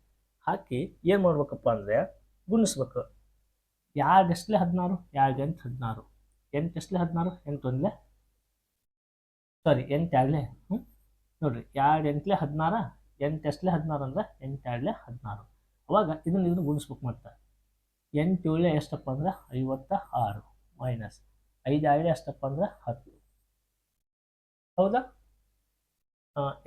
ಹಾಕಿ ಏನು ಮಾಡ್ಬೇಕಪ್ಪ ಅಂದರೆ ಗುಣಿಸ್ಬೇಕು. ಎಷ್ಟಲೆ ಹದಿನಾರು? ಎಂಟು ಹದಿನಾರು? ಎಂಟು ಎಷ್ಟಲೇ ಹದಿನಾರು? ಎಂಟು ಒಂದ್ಲೆ? ಸಾರಿ ಎಂಟು ಎರಡಲೇ? ಹ್ಞೂ ನೋಡಿರಿ ಎರಡು ಎಂಟಲೇ ಹದಿನಾರ? ಎಂಟು ಎಷ್ಟಲೇ ಹದಿನಾರು ಅಂದ್ರೆ ಎಂಟು ಎರಡಲೇ ಹದಿನಾರು. ಅವಾಗ ಇದನ್ನ ಇದನ್ನು ಗುಣಿಸ್ಬೇಕು ಮತ್ತೆ. ಎಂಟು ಏಳೆ ಎಷ್ಟಪ್ಪ ಅಂದ್ರೆ ಐವತ್ತ ಆರು. ಮೈನಸ್ ಐದು ಆಗಲಿ ಅಷ್ಟಪ್ಪ ಅಂದ್ರೆ ಹತ್ತು. ಹೌದಾ?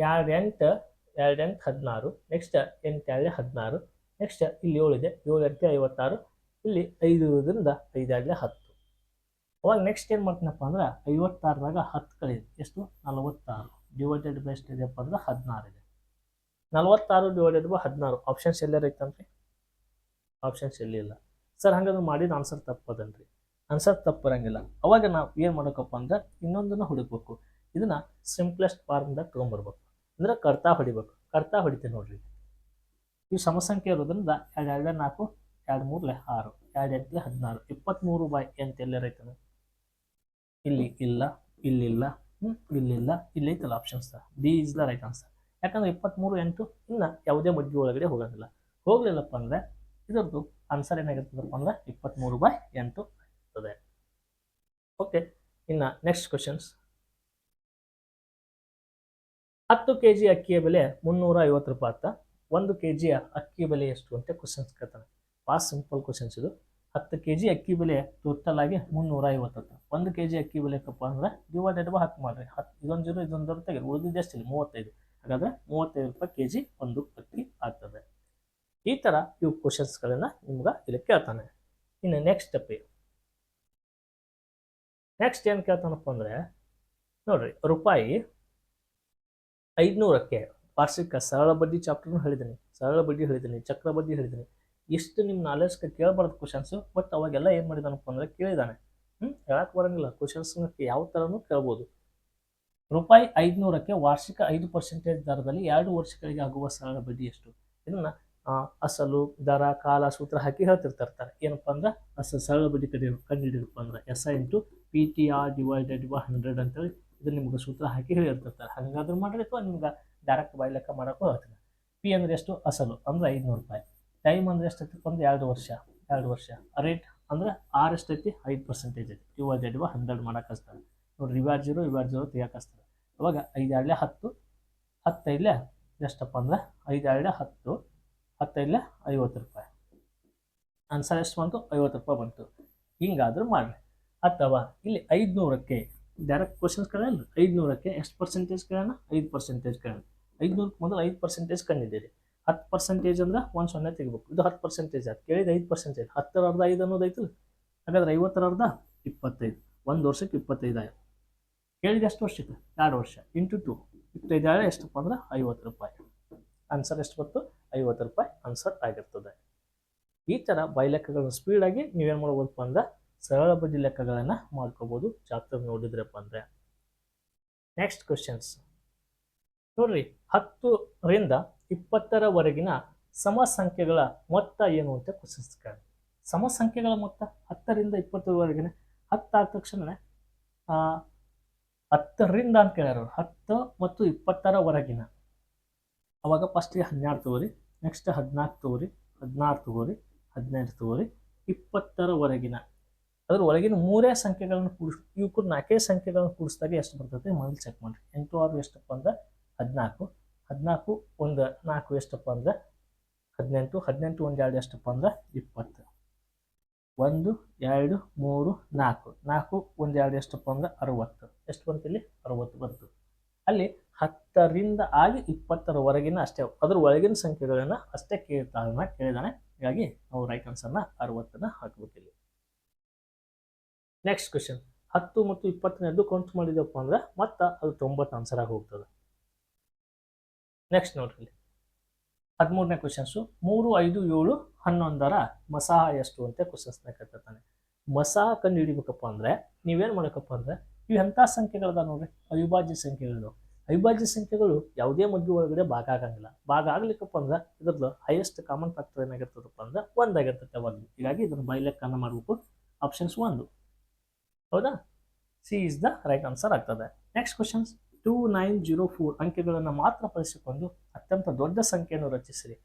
ಎರಡು ಎಂಟು ಎರಡು ಎಂಟು ಹದಿನಾರು ನೆಕ್ಸ್ಟ್ ಎಂಟು ಆಗಲಿ ಹದಿನಾರು ನೆಕ್ಸ್ಟ್ ಇಲ್ಲಿ ಏಳು ಇದೆ, ಏಳು ಎಂಟು ಐವತ್ತಾರು, ಇಲ್ಲಿ ಐದು ಇರೋದ್ರಿಂದ ಐದು ಆಗಲಿ ಹತ್ತು. ಅವಾಗ ನೆಕ್ಸ್ಟ್ ಏನು ಮಾಡ್ತೀನಪ್ಪ ಅಂದ್ರೆ ಐವತ್ತಾರದಾಗ ಹತ್ತು ಕಳೆಯಿದೆ ಎಷ್ಟು? ನಲವತ್ತಾರು. ಡಿವೈಡೆಡ್ ಬೈ ಎಷ್ಟು ಇದೆಯಪ್ಪ ಅಂದ್ರೆ ಹದಿನಾರು ಇದೆ. ನಲವತ್ತಾರು ಡಿವೈಡೆಡ್ ಬೈ ಹದಿನಾರು. ಆಪ್ಷನ್ಸ್ ಎಲ್ಲಾರ ಆಪ್ಷನ್ಸ್ ಎಲ್ಲಿಲ್ಲ ಸರ್, ಹಂಗಾದ್ರೆ ಮಾಡಿದ ಆನ್ಸರ್ ತಪ್ಪದನ್ರಿ. ಆನ್ಸರ್ ತಪ್ಪರಂಗಿಲ್ಲ. ಅವಾಗ ನಾವು ಏನು ಮಾಡೋಕಪ್ಪ ಅಂದ್ರೆ ಇನ್ನೊಂದನ್ನು ಹುಡುಕ್ಬೇಕು. ಇದನ್ನು ಸಿಂಪ್ಲೆಸ್ಟ್ ಫಾರ್ಮ್ದಾಗ ತೊಗೊಂಬರ್ಬೇಕು. ಅಂದ್ರೆ ಕರ್ತಾ ಹೊಡಿಬೇಕು. ಕರ್ತಾ ಹೊಡಿತೀನಿ ನೋಡ್ರಿ. ಈ ಸಮಸಂಖ್ಯೆ ಇರೋದ್ರಿಂದ ಎರಡು ಎರಡು ನಾಲ್ಕು, ಎರಡು ಮೂರಲೆ ಆರು, ಎರಡು ಎಂಟಲೆ ಹದಿನಾರು ಇಪ್ಪತ್ತ್ಮೂರು ಬೈ ಎಂಟು ಎಲ್ಲೇ ಐತನ ಇಲ್ಲಿ ಇಲ್ಲ, ಇಲ್ಲಿಲ್ಲ ಹ್ಞೂ ಇಲ್ಲಿಲ್ಲ, ಇಲ್ಲಿ ಐತಲ್ಲ options D is the right answer ಯಾಕಂದ್ರೆ ಇಪ್ಪತ್ತ್ಮೂರು ಎಂಟು ಇನ್ನು ಯಾವುದೇ ಮಡ್ಗೆ ಒಳಗಡೆ ಹೋಗೋದಿಲ್ಲ. ಹೋಗಲಿಲ್ಲಪ್ಪ ಅಂದರೆ ಇದರದ್ದು ಆನ್ಸರ್ ಏನಾಗಿರ್ತದಪ್ಪ ಅಂದ್ರೆ ಇಪ್ಪತ್ತ್ಮೂರು ಬೈ ಎಂಟು. ಆಗ್ತದೆ. ಓಕೆ ಇನ್ನ ನೆಕ್ಸ್ಟ್ ಕ್ವಶನ್ಸ್ ಹತ್ತು ಕೆ ಜಿ ಅಕ್ಕಿಯ ಬೆಲೆ ಮುನ್ನೂರ ಐವತ್ತು ರೂಪಾಯಿ ಆಗ್ತಾ, ಒಂದು ಕೆ ಜಿಯ ಅಕ್ಕಿ ಬೆಲೆ ಎಷ್ಟು ಅಂತ ಕ್ವಶನ್ಸ್ ಕೇಳ್ತಾನೆ ಭಾಳ ಸಿಂಪಲ್ ಕ್ವಶನ್ಸ್ ಇದು. ಹತ್ತು ಕೆ ಜಿ ಅಕ್ಕಿ ಬೆಲೆ ಟೋಟಲ್ ಆಗಿ ಮುನ್ನೂರ ಐವತ್ತು ಒಂದು ಕೆ ಜಿ ಅಕ್ಕಿ ಬೆಲೆ ಕಪ್ಪ ಅಂದ್ರೆ ಡಿವೈಡೆಡ್ ಬೈ ಹತ್ತು ಮಾಡ್ರಿ. ಹತ್ತು ಇದೊಂದು ಜೀರೋ ಇದೊಂದು ಜೀರೋ ತೆಗೆದು. ಉಳಿದಿದ್ದು ಎಷ್ಟಿಲ್ಲ ಮೂವತ್ತೈದು. ಹಾಗಾದ್ರೆ ಮೂವತ್ತೈದು ರೂಪಾಯಿ ಕೆ ಜಿ ಒಂದು ಅಕ್ಕಿ ಆಗ್ತದೆ. ಈ ಥರ ಇವು ಕ್ವಶನ್ಸ್ಗಳನ್ನು ನಿಮ್ಗೆ ಇಲ್ಲಿ ಕೇಳ್ತಾನೆ. ಇನ್ನು ನೆಕ್ಸ್ಟ್ ಸ್ಟೆಪ್ ನೆಕ್ಸ್ಟ್ ಏನು ಕೇಳ್ತಾನಪ್ಪ ಅಂದರೆ, ನೋಡ್ರಿ ರೂಪಾಯಿ ಐದುನೂರಕ್ಕೆ ವಾರ್ಷಿಕ ಸರಳ ಬಡ್ಡಿ ಚಾಪ್ಟರ್ನು ಹೇಳಿದ್ದೀನಿ ಸರಳ ಬಡ್ಡಿ ಹೇಳಿದ್ದೀನಿ ಚಕ್ರ ಬಡ್ಡಿ ಹೇಳಿದ್ದೀನಿ ಇಷ್ಟು ನಿಮ್ಮ ನಾಲೆಜ್ಗೆ ಕೇಳಬಾರ್ದು ಕ್ವಶನ್ಸು ಬಟ್ ಅವಾಗೆಲ್ಲ ಏನು ಮಾಡಿದಾನಪ್ಪ ಅಂದರೆ ಕೇಳಿದ್ದಾನೆ ಹ್ಞೂ ಹೇಳಕ್ಕೆ ಬರೋಂಗಿಲ್ಲ. ಕ್ವಶನ್ಸ್ನ ಯಾವ ಥರನೂ ಕೇಳ್ಬೋದು. ರೂಪಾಯಿ ಐದುನೂರಕ್ಕೆ ವಾರ್ಷಿಕ ಐದು ಪರ್ಸೆಂಟೇಜ್ ದರದಲ್ಲಿ ಎರಡು ವರ್ಷಗಳಿಗೆ ಆಗುವ ಸರಳ ಬಡ್ಡಿ ಎಷ್ಟು? ಇದನ್ನು ಅಸಲು, ದರ, ಕಾಲ, ಸೂತ್ರ ಹಾಕಿ ಹೇಳ್ತಿರ್ತಾರೆ ಏನಪ್ಪ ಅಂದ್ರೆ, ಅಸಲು ಸರಳ ಬಡ್ಡಿ ಕಡಿಯೋ ಕಂಡು ಹಿಡಿದಪ್ಪ ಅಂದ್ರೆ S I into P T R divided by hundred ಅಂತೇಳಿ ಇದು ನಿಮ್ಗೆ ಸೂತ್ರ ಹಾಕಿ ಹೇಳಿರ್ತಿರ್ತಾರೆ. ಹಾಗಾದ್ರೂ ಮಾಡ್ರಿ ಅಥವಾ ನಿಮ್ಗೆ ಡೈರೆಕ್ಟ್ ಬಾಯ್ ಲೆಕ್ಕ ಮಾಡೋಕ್ಕೂ ಹೇಳ್ತಾರೆ ಪಿ ಅಂದ್ರೆ ಎಷ್ಟು? ಅಸಲು ಅಂದ್ರೆ ಐದುನೂರು ರೂಪಾಯಿ. ಟೈಮ್ ಅಂದ್ರೆ ಎಷ್ಟೈತಿ? ಒಂದು ಎರಡು ವರ್ಷ. ಎರಡು ವರ್ಷ. ರೇಟ್ ಅಂದ್ರೆ ಆರ್ ಎಷ್ಟೈತಿ? ಐದು ಪರ್ಸೆಂಟೇಜ್ ಐತಿ. ಡಿವೈಡೆಡ್ ಬೈ ಹಂಡ್ರೆಡ್ ಮಾಡಕ್ಕೆ ಹಚ್ತಾರೆ. ನೋಡಿ ಇವಾರ್ ಜೀರೋ ಇವಾರ್ ಜೀರೋ ತೆಗಿಯಕ್ಕೆ ಹಚ್ತಾರೆ. ಅವಾಗ ಐದು ಎರಡಲೆ ಹತ್ತು ಹತ್ತೈದಲೆ ಎಷ್ಟಪ್ಪ ಅಂದ್ರೆ ಐದು ಎರಡಲೆ ಹತ್ತು ಹತ್ತೈದಲೆ ಐವತ್ತು ರೂಪಾಯಿ. ಆನ್ಸರ್ ಎಷ್ಟು ಬಂತು? ಐವತ್ತು ರೂಪಾಯಿ ಬಂತು. ಹಿಂಗಾದರೂ ಮಾಡಿರಿ. ಅಥವಾ ಇಲ್ಲಿ ಐದುನೂರಕ್ಕೆ ಡೈರೆಕ್ಟ್ ಕ್ವಶನ್ಸ್ ಕೇಳಲ್ಲ ಐದುನೂರಕ್ಕೆ ಎಷ್ಟು ಪರ್ಸೆಂಟೇಜ್ ಕೇಳೋಣ? ಐದು ಪರ್ಸೆಂಟೇಜ್ ಕೇಳೋಣ. ಐದುನೂರಕ್ಕೆ ಮೊದಲು ಐದು ಪರ್ಸೆಂಟೇಜ್ ಕಂಡಿದ್ದೀರಿ. ಹತ್ತು ಪರ್ಸೆಂಟೇಜ್ ಅಂದ್ರೆ ಒಂದು ಸೊನ್ನೆ ತೆಗಿಬೇಕು. ಇದು ಹತ್ತು ಪರ್ಸೆಂಟೇಜ್ ಅದು ಕೇಳಿದ ಐದು ಪರ್ಸೆಂಟೇಜ್ ಹತ್ತರ ಅರ್ಧ ಐದು ಅನ್ನೋದು ಹಾಗಾದ್ರೆ ಐವತ್ತರ ಅರ್ಧ ಇಪ್ಪತ್ತೈದು. ಒಂದು ವರ್ಷಕ್ಕೆ ಇಪ್ಪತ್ತೈದು ಆಯ್ತು. ಕೇಳಿದ ಎಷ್ಟು ವರ್ಷಕ್ಕೆ? ಎರಡು ವರ್ಷ. ಇಂಟು ಟು ಇಪ್ಪತ್ತೈದು ಆಳೆ ಎಷ್ಟಪ್ಪ ಅಂದ್ರೆ ಐವತ್ತು ರೂಪಾಯಿ. ಆನ್ಸರ್ ಎಷ್ಟು ಬಂತು? ಐವತ್ತು ರೂಪಾಯಿ ಆನ್ಸರ್ ಆಗಿರ್ತದೆ. ಈ ಥರ ಬೈಲೆಕ್ಕಗಳನ್ನು ಸ್ಪೀಡಾಗಿ ನೀವೇನು ಮಾಡ್ಬೋದಪ್ಪ ಅಂದ್ರೆ ಸರಳ ಬಡ್ಡಿ ಲೆಕ್ಕಗಳನ್ನು ಮಾಡ್ಕೋಬೋದು. ಚಾಪ್ಟರ್ ನೋಡಿದ್ರಪ್ಪ ಅಂದರೆ. ನೆಕ್ಸ್ಟ್ ಕ್ವಶನ್ಸ್ ನೋಡ್ರಿ ಹತ್ತರಿಂದ ಇಪ್ಪತ್ತರವರೆಗಿನ ಸಮ ಸಂಖ್ಯೆಗಳ ಮೊತ್ತ ಏನು ಅಂತ ಕ್ವಶನ್ಸ್ ಕೇಳಿ ಸಮ ಸಂಖ್ಯೆಗಳ ಮೊತ್ತ ಹತ್ತರಿಂದ ಇಪ್ಪತ್ತರವರೆಗಿನ ಹತ್ತಾದ ತಕ್ಷಣ ಹತ್ತರಿಂದ ಅಂತ ಕೇಳ್ಯಾರ. ಹತ್ತು ಮತ್ತು ಇಪ್ಪತ್ತರವರೆಗಿನ. ಅವಾಗ ಫಸ್ಟಿಗೆ ಹನ್ನೆರಡು ತಗೋರಿ ನೆಕ್ಸ್ಟ್ ಹದಿನಾಲ್ಕು ತಗೋರಿ, ಹದಿನಾರು ತಗೋರಿ, ಹದಿನೈದು ತಗೋರಿ, ಇಪ್ಪತ್ತರವರೆಗಿನ. ಅದ್ರ ಒಳಗಿನ ಮೂರೇ ಸಂಖ್ಯೆಗಳನ್ನು ಕೂಡಿಸ್ ಇವಕ್ಕೂ ನಾಲ್ಕೇ ಸಂಖ್ಯೆಗಳನ್ನು ಕೂಡಿಸಿದಾಗ ಎಷ್ಟು ಬರ್ತದೆ ಮೊದಲು ಚೆಕ್ ಮಾಡಿರಿ. ಎಂಟು, ಆರು ಎಷ್ಟಪ್ಪ ಅಂದ್ರೆ ಹದಿನಾಲ್ಕು. ಹದಿನಾಲ್ಕು ಒಂದು ನಾಲ್ಕು ಎಷ್ಟಪ್ಪ ಅಂದ್ರೆ ಹದಿನೆಂಟು. ಹದಿನೆಂಟು ಒಂದು ಎರಡು ಎಷ್ಟಪ್ಪ ಅಂದ್ರೆ ಇಪ್ಪತ್ತು. ಒಂದು, ಎರಡು, ಮೂರು, ನಾಲ್ಕು. ನಾಲ್ಕು ಒಂದು ಎರಡು ಎಷ್ಟಪ್ಪ ಅಂದ್ರೆ ಅರವತ್ತು. ಎಷ್ಟು ಬಂತು ಇಲ್ಲಿ? ಅರವತ್ತು ಬಂತು. ಅಲ್ಲಿ ಹತ್ತರಿಂದ ಆಗಿ ಇಪ್ಪತ್ತರವರೆಗಿನ ಅಷ್ಟೇ ಅದ್ರ ಒಳಗಿನ ಸಂಖ್ಯೆಗಳನ್ನು ಅಷ್ಟೇ ಕೇಳ್ತಾನೆ ಕೇಳಿದಾನೆ. ಹೀಗಾಗಿ ನಾವು ರೈಟ್ ಆನ್ಸರ್ನ ಅರವತ್ತನ್ನ ಹಾಕ್ಬೇಕು ಇಲ್ಲಿ ನೆಕ್ಸ್ಟ್ ಕ್ವಶನ್ ಹತ್ತು ಮತ್ತು ಇಪ್ಪತ್ತನೇದು ಕೌಂಟ್ ಮಾಡಿದಪ್ಪ ಅಂದ್ರೆ ಮತ್ತೆ ಅದು ತೊಂಬತ್ತು ಆನ್ಸರ್ ಆಗಿ ಹೋಗ್ತದೆ. ನೆಕ್ಸ್ಟ್ ನೋಡ್ರಿ ಹದಿಮೂರನೇ ಕ್ವಶನ್ಸು ಮೂರು, ಐದು, ಏಳು, ಹನ್ನೊಂದರ ಮಸಾಹ ಎಷ್ಟು ಅಂತ ಕ್ವಶನ್ಸ್ನ ಕೇಳ್ತಾನೆ ಮಸಾಹ ಕಂಡು ಹಿಡಿಬೇಕಪ್ಪ ಅಂದ್ರೆ ನೀವೇನು ಮಾಡಬೇಕಪ್ಪ ಅಂದ್ರೆ ಇವು ಎಂಥ ಸಂಖ್ಯೆಗಳದ ನೋಡ್ರಿ? ಅವಿಭಾಜ್ಯ ಸಂಖ್ಯೆಗಳು ಅವಿಭಾಜ್ಯ ಸಂಖ್ಯೆಗಳು ಯಾವುದೇ ಮದ್ದು ಒಳಗಡೆ ಭಾಗ ಆಗಂಗಿಲ್ಲ. ಭಾಗ ಆಗ್ಲಿಕ್ಕಪ್ಪ ಅಂದ್ರೆ ಇದ್ರದ್ದು ಹೈಯೆಸ್ಟ್ ಕಾಮನ್ ಫ್ಯಾಕ್ಟರ್ ಏನಾಗಿರ್ತದಪ್ಪ ಅಂದ್ರೆ ಒಂದಾಗಿರ್ತೈತೆ ಒಂದು ಹೀಗಾಗಿ ಇದನ್ನು ಬೈಲೆಕ್ಕನ್ನು ಮಾಡಬೇಕು. ಆಪ್ಷನ್ಸ್ ಒಂದು. ಹೌದಾ? C is the right answer ಆಗ್ತದೆ. Next questions two nine zero four ಅಂಕೆಗಳನ್ನು ಮಾತ್ರ ಬಳಸಿಕೊಂಡು ಅತ್ಯಂತ ದೊಡ್ಡ ಸಂಖ್ಯೆಯನ್ನು ರಚಿಸಿರಿ.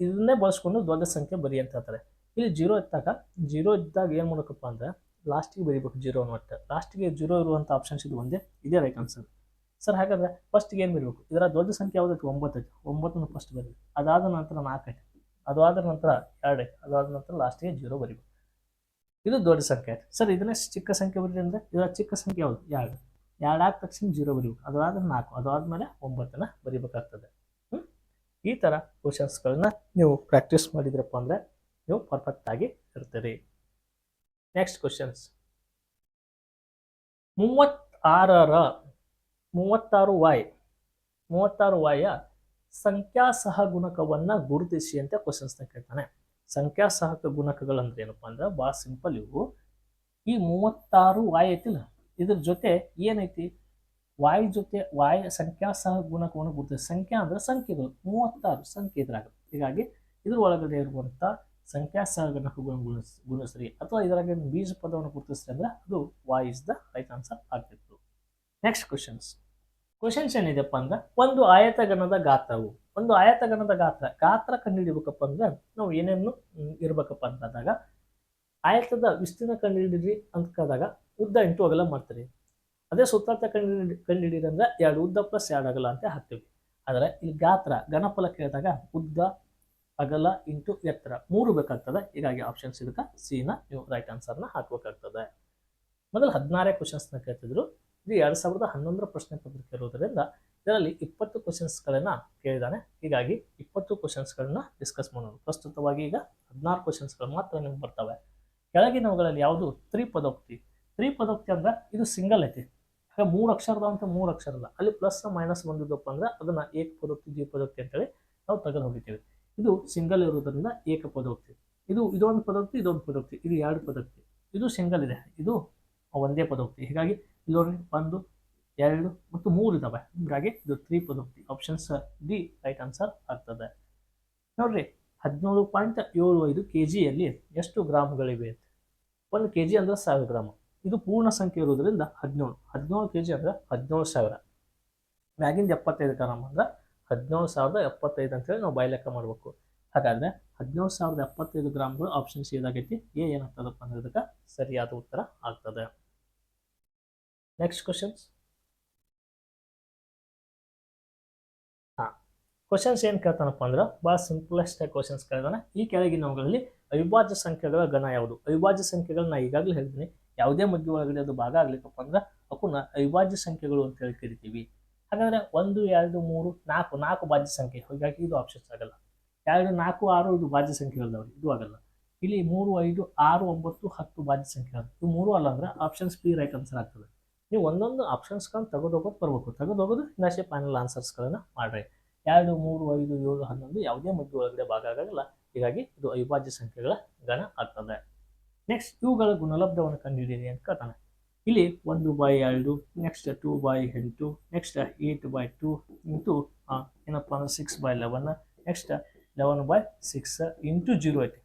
ಇದನ್ನೇ ಬಳಸ್ಕೊಂಡು ದೊಡ್ಡ ಸಂಖ್ಯೆ ಬರಿ ಅಂತ ಹೇಳ್ತಾರೆ. ಇಲ್ಲಿ ಜೀರೋ ಇದ್ದಾಗ ಜೀರೋ ಇದ್ದಾಗ ಏನು ಮಾಡಬೇಕಪ್ಪ ಅಂದ್ರೆ ಲಾಸ್ಟಿಗೆ ಬರೀಬೇಕು ಜೀರೋ ಒಟ್ಟು ಲಾಸ್ಟಿಗೆ ಜೀರೋ ಇರುವಂಥ ಆಪ್ಷನ್ಸ್ ಇದು ಒಂದೇ, ಇದೇ ರೈಟ್ ಆನ್ಸರ್ ಸರ್ ಹಾಗಾದ್ರೆ ಫಸ್ಟ್ಗೆ ಏನು ಬರಬೇಕು? ಇದರ ದೊಡ್ಡ ಸಂಖ್ಯೆ ಯಾವುದಕ್ಕೆ ಒಂಬತ್ತು ಐತಿ. ಒಂಬತ್ತನ್ನು ಫಸ್ಟ್ ಬರೀಬೇಕು ಅದಾದ ನಂತರ ನಾಲ್ಕು ಐತಿ. ಅದಾದ ನಂತರ ಎರಡು ಐತಿ. ಅದಾದ ನಂತರ ಲಾಸ್ಟಿಗೆ ಜೀರೋ ಬರೀಬೇಕು. ಇದು ದೊಡ್ಡ ಸಂಖ್ಯೆ. ಸರ್ ಇದನ್ನೇ ಚಿಕ್ಕ ಸಂಖ್ಯೆ ಬರಲಿ ಅಂದರೆ ಇದರ ಚಿಕ್ಕ ಸಂಖ್ಯೆ ಯಾವುದು? ಎರಡು. ಎರಡು ಆದ ತಕ್ಷಣ ಜೀರೋ ಬರೀಬೇಕು. ಅದಾದ್ರೆ ನಾಲ್ಕು. ಅದಾದ್ಮೇಲೆ ಒಂಬತ್ತನ್ನು ಬರಿಬೇಕಾಗ್ತದೆ. ಹ್ಞೂ ಈ ಥರ ಕ್ವಶನ್ಸ್ಗಳನ್ನ ನೀವು ಪ್ರಾಕ್ಟೀಸ್ ಮಾಡಿದ್ರಪ್ಪ ಅಂದರೆ ನೀವು ಪರ್ಫೆಕ್ಟ್ ಆಗಿ ಇರ್ತೀರಿ. ನೆಕ್ಸ್ಟ್ ಕ್ವಶನ್ಸ್ ಮೂವತ್ತಾರರ, ಮೂವತ್ತಾರು ವಾಯ್ ಮೂವತ್ತಾರು ವಾಯ ಸಂಖ್ಯಾ ಸಹಗುಣಕವನ್ನು ಗುರುತಿಸಿ ಅಂತ ಕ್ವಶನ್ಸ್ನ ಕೇಳ್ತಾನೆ. ಸಂಖ್ಯಾ ಸಹಕ ಗುಣಕಗಳಂದ್ರೆ ಏನಪ್ಪಾ ಅಂದ್ರೆ ಭಾಳ ಸಿಂಪಲ್ ಇವು. ಈ ಮೂವತ್ತಾರು ವಾಯ್ ಐತಿಲ್ಲ. ಇದ್ರ ಜೊತೆ ಏನೈತಿ? ವಾಯ್ ಜೊತೆ ವಾಯ್ ಸಂಖ್ಯಾ ಸಹ ಗುಣಕವನ್ನು ಗುರುತಿಸಿ. ಸಂಖ್ಯಾ ಅಂದ್ರೆ ಸಂಖ್ಯೆಗಳು. ಮೂವತ್ತಾರು ಸಂಖ್ಯೆ ಇದ್ರಾಗ. ಹೀಗಾಗಿ ಇದ್ರ ಒಳಗಡೆ ಇರುವಂತ ಸಂಖ್ಯಾ ಸಹ ಗುಣಕಗಳನ್ನು ಗುಣಿಸ್ ಗುಣಿಸ್ರಿ ಅಥವಾ ಇದರಾಗ ಬೀಜ ಪದವನ್ನು ಗುರುತಿಸ್ರಿ ಅಂದ್ರೆ ಅದು Y is the right answer ಆಗ್ತಿತ್ತು ನೆಕ್ಸ್ಟ್ ಕ್ವಶನ್ಸ್ ಕ್ವಶನ್ಸ್ ಏನಿದೆಪ್ಪ ಅಂದ್ರೆ ಒಂದು ಆಯತಗಣದ ಗಾತ್ರವು. ಒಂದು ಆಯತಗಣದ ಗಾತ್ರ. ಗಾತ್ರ ಕಂಡುಹಿಡಿಬೇಕಪ್ಪ ಅಂದ್ರೆ ನಾವು ಏನೇನು ಇರ್ಬೇಕಪ್ಪ ಇರ್ಬೇಕಪ್ಪ ಅಂತಂದಾಗ ಆಯತದ ವಿಸ್ತೀರ್ಣ ಕಂಡುಹಿಡಿರಿ ಅಂತ ಕರೆದಾಗ ಉದ್ದ ಎಂಟು ಅಗಲ ಮಾಡ್ತೀರಿ. ಅದೇ ಸುತ್ತಾರ್ಥ ಕಂಡು ಕಂಡುಹಿಡಿದ್ರಿ ಅಂದ್ರೆ ಎರಡು ಉದ್ದ ಪ್ಲಸ್ ಎರಡು ಅಗಲ ಅಂತ ಹಾಕ್ತೀವಿ. ಆದರೆ ಇಲ್ಲಿ ಗಾತ್ರ, ಘನಫಲ ಕೇಳಿದಾಗ ಉದ್ದ, ಅಗಲ ಇಂಟು ಎತ್ತರ ಮೂರು ಬೇಕಾಗ್ತದೆ. ಹೀಗಾಗಿ ಆಪ್ಷನ್ಸ್ ಇದಕ್ಕೆ ಸಿ ನ ನೀವು ರೈಟ್ ಆನ್ಸರ್ನ ಹಾಕಬೇಕಾಗ್ತದೆ. ಮೊದಲು ಹದಿನಾರೇ ಕ್ವಶನ್ಸ್ನ ಕೇಳ್ತಿದ್ರು. ಇದು ಎರಡು ಸಾವಿರದ ಹನ್ನೊಂದರ ಪ್ರಶ್ನೆ ಪತ್ರಿಕೆ ಇರೋದರಿಂದ ಇದರಲ್ಲಿ ಇಪ್ಪತ್ತು ಕ್ವಶನ್ಸ್ಗಳನ್ನ ಕೇಳಿದ್ದಾನೆ ಹೀಗಾಗಿ ಇಪ್ಪತ್ತು ಕ್ವಶನ್ಸ್ಗಳನ್ನ ಡಿಸ್ಕಸ್ ಮಾಡೋಣ. ಪ್ರಸ್ತುತವಾಗಿ ಈಗ ಹದಿನಾರು ಕ್ವಶನ್ಸ್ಗಳು ಮಾತ್ರ ನಿಮ್ಗೆ ಬರ್ತವೆ. ಕೆಳಗಿನವುಗಳಲ್ಲಿ ಯಾವುದು? ತ್ರಿಪದೋಕ್ತಿ. ತ್ರಿಪದೋಕ್ತಿ ಅಂದ್ರೆ ಇದು ಸಿಂಗಲ್ ಐತಿ. ಹಾಗೆ ಮೂರು ಅಕ್ಷರದ ಅಂತ ಮೂರು ಅಕ್ಷರದ ಅಲ್ಲಿ. ಪ್ಲಸ್ ಮೈನಸ್ ಬಂದಿದ್ದಪ್ಪ ಅಂದ್ರೆ ಅದನ್ನ ಏಕ ಪದೋಕ್ತಿ ದ್ವಿಪದೋಕ್ತಿ ಅಂತೇಳಿ ನಾವು ತೆಗೆದು ಹೋಗಿದ್ದೀವಿ. ಇದು ಸಿಂಗಲ್ ಇರುವುದರಿಂದ ಏಕ ಪದೋಕ್ತಿ ಇದು ಇದೊಂದು ಪದೋಕ್ತಿ ಇದೊಂದು ಪದೋಕ್ತಿ. ಇದು ಎರಡು ಪದೋಕ್ತಿ. ಇದು ಸಿಂಗಲ್ ಇದೆ. ಇದು ಒಂದೇ ಪದೋಕ್ತಿ. ಹೀಗಾಗಿ ಇಲ್ಲಿ ಒಂದು ಎರಡು ಮತ್ತು ಮೂರು ಇದಾವೆ. ಹೀಗಾಗಿ ಇದು ತ್ರೀ ಪದೋಕ್ತಿ ಆಪ್ಷನ್ಸ್ ಡಿ ರೈಟ್ ಆನ್ಸರ್ ಆಗ್ತದೆ. ನೋಡ್ರಿ ಹದಿನೇಳು ಪಾಯಿಂಟ್ ಏಳು ಐದು ಕೆ ಜಿಯಲ್ಲಿ ಎಷ್ಟು ಗ್ರಾಮ್ಗಳಿವೆ ಅಂತ. ಒಂದು ಕೆ ಜಿ ಅಂದ್ರೆ ಸಾವಿರ ಗ್ರಾಮ್ ಇದು ಪೂರ್ಣ ಸಂಖ್ಯೆ ಇರೋದ್ರಿಂದ ಹದಿನೇಳು. ಹದಿನೇಳು ಕೆ ಜಿ ಅಂದ್ರೆ ಹದಿನೇಳು ಸಾವಿರ. ಮ್ಯಾಗಿಂದ ಎಪ್ಪತ್ತೈದು ಗ್ರಾಮ್ ಅಂದ್ರೆ ಹದಿನೇಳು ಸಾವಿರದ ಎಪ್ಪತ್ತೈದು ಅಂತೇಳಿ ನಾವು ಬಾಯ್ ಲೆಕ್ಕ ಮಾಡಬೇಕು. ಹಾಗಾದ್ರೆ ಹದಿನೇಳು ಸಾವಿರದ ಎಪ್ಪತ್ತೈದು ಗ್ರಾಮ್ಗಳು ಆಪ್ಷನ್ಸ್ ಇದಾಗೈತಿ ಏನಾಗ್ತದಪ್ಪ ಅಂದ್ರೆ ಇದಕ್ಕೆ ಸರಿಯಾದ ಉತ್ತರ ಆಗ್ತದೆ. ನೆಕ್ಸ್ಟ್ ಕ್ವಶನ್ಸ್ ಕ್ವಶನ್ಸ್ ಏನು ಕೇಳ್ತಾನಪ್ಪ ಅಂದ್ರೆ ಭಾಳ ಸಿಂಪಲೆಸ್ಟ್ ಕ್ವಶನ್ಸ್ ಕೇಳ್ತಾನೆ ಈ ಕೆಳಗಿನವುಗಳಲ್ಲಿ ಅವಿಭಾಜ್ಯ ಸಂಖ್ಯೆಗಳ ಗಣ ಯಾವುದು? ಅವಿಭಾಜ್ಯ ಸಂಖ್ಯೆಗಳನ್ನ ಈಗಾಗಲೇ ಹೇಳ್ತೀನಿ ಯಾವುದೇ ಮಧ್ಯ ಒಳಗಡೆ ಅದು ಭಾಗ ಆಗ್ಲಿಕ್ಕಪ್ಪ ಅಂದ್ರೆ ಅಕುನ ಅವಿಭಾಜ್ಯ ಸಂಖ್ಯೆಗಳು ಅಂತ ಹೇಳಿ ಕರಿತೀವಿ. ಹಾಗಾದ್ರೆ ಒಂದು, ಎರಡು, ಮೂರು, ನಾಲ್ಕು ನಾಲ್ಕು ಭಾಜ್ಯ ಸಂಖ್ಯೆ. ಹೀಗಾಗಿ ಇದು ಆಪ್ಷನ್ಸ್ ಆಗಲ್ಲ. ಎರಡು, ನಾಲ್ಕು, ಆರು, ಇದು ಭಾಜ್ಯ ಸಂಖ್ಯೆಗಳದವ್ರಿ. ಇದು ಆಗಲ್ಲ. ಇಲ್ಲಿ ಮೂರು, ಐದು, ಆರು, ಒಂಬತ್ತು, ಹತ್ತು ಭಾಜ್ಯ ಸಂಖ್ಯೆ ಇದು ಮೂರು ಅಲ್ಲ ಅಂದ್ರೆ ಆಪ್ಷನ್ಸ್ ಬಿ ರೈಟ್ ಆನ್ಸರ್ ಆಗ್ತದೆ. ನೀವು ಒಂದೊಂದು ಆಪ್ಷನ್ಸ್ಗಳನ್ನ ತೆಗೆದೋಗೋದು ಬರ್ಬೇಕು. ತೆಗೆದೋಗೋದು ಇನ್ನಷ್ಟೇ ಫೈನಲ್ ಆನ್ಸರ್ಸ್ಗಳನ್ನ ಮಾಡ್ರಿ. ಎರಡು, ಮೂರು, ಐದು, ಏಳು, ಹನ್ನೊಂದು ಯಾವುದೇ ಮಧ್ಯ ಒಳಗಡೆ ಭಾಗ ಆಗೋಲ್ಲ. ಹೀಗಾಗಿ ಇದು ಅವಿಭಾಜ್ಯ ಸಂಖ್ಯೆಗಳ ಗಣ ಆಗ್ತದೆ. ನೆಕ್ಸ್ಟ್ ಇವುಗಳ ಗುಣಲಬ್ಧವನ್ನು ಕಂಡುಹಿಡಿಯಿರಿ ಅಂತ ಕೇಳ್ತಾನೆ ಇಲ್ಲಿ ಒಂದು ಬೈ ಎರಡು ನೆಕ್ಸ್ಟ್ ಟೂ ಬೈ ಎಂಟು next eight by two into ಏನಪ್ಪ ಅಂದ್ರೆ six by eleven next eleven by six into zero ಐತಿ.